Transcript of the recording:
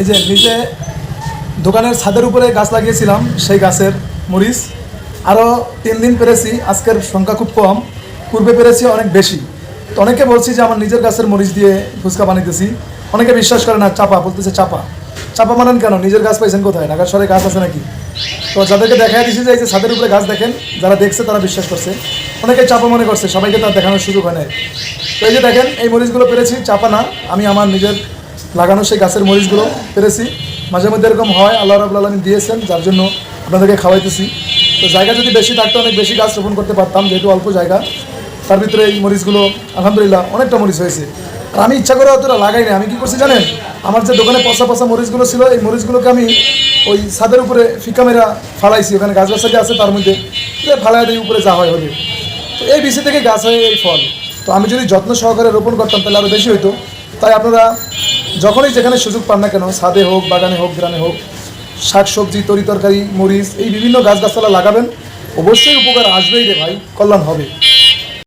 এই যে নিজে দোকানের ছাদের উপরে গাছ লাগিয়েছিলাম, সেই গাছের মরিচ। আরও তিন দিন পেরেছি, আজকের সংখ্যা খুব কম, পূর্বে পেরেছি অনেক বেশি। তো অনেকে বলছি যে, আমার নিজের গাছের মরিচ দিয়ে ফুচকা বানাইতেছি। অনেকে বিশ্বাস করে না, চাপা, বলতেছে চাপা। চাপা মানেন কেন? নিজের গাছ পাইছেন কোথায়? ঢাকার শহরে গাছ আছে নাকি? তো যাদেরকে দেখাই দিছি যে, এই যে ছাদের উপরে গাছ দেখেন, যারা দেখছে তারা বিশ্বাস করছে। অনেকে চাপা মনে করছে, সবাইকে তার দেখানোর সুযোগ হয় নাই। তো এই যে দেখেন, এই মরিচগুলো পেরেছি, চাপা না। আমি আমার নিজের লাগানো সেই গাছের মরিচগুলো পেরেছি। মাঝে মধ্যে এরকম হয়, আল্লাহ রাবুল আলমী দিয়েছেন, যার জন্য আপনাদেরকে খাওয়াইতেছি। তো জায়গা যদি বেশি থাকতো, অনেক বেশি গাছ রোপণ করতে পারতাম, যেহেতু অল্প জায়গা। তার ভিতরে এই মরিচগুলো, আলহামদুলিল্লাহ, অনেকটা মরিচ হয়েছে। আর আমি ইচ্ছা করে অতটা লাগাই না আমি কি করছি জানেন? আমার যে দোকানে পচা পচা মরিচগুলো ছিল, এই মরিচগুলোকে আমি ওই ছাদের উপরে ফিকা মেরা ফালাইছি। ওখানে গাছ গাছালি আছে, তার মধ্যে ফালাই দিই উপরে যা হয় হবে তো এই বিষয় থেকে গাছ হয় এই ফল। তো আমি যদি যত্ন সহকারে রোপণ করতাম, তাহলে আরও বেশি হইতো। তাই আপনারা যখনই যেখানে সুযোগ পান না কেন, ছাদে হোক, বাগানে হোক গ্রামে হোক শাক সবজি তরি তরকারি, মরিচ, এই বিভিন্ন গাছগাছালা লাগাবেন, অবশ্যই উপকার আসবেই রে ভাই, কল্যাণ হবে।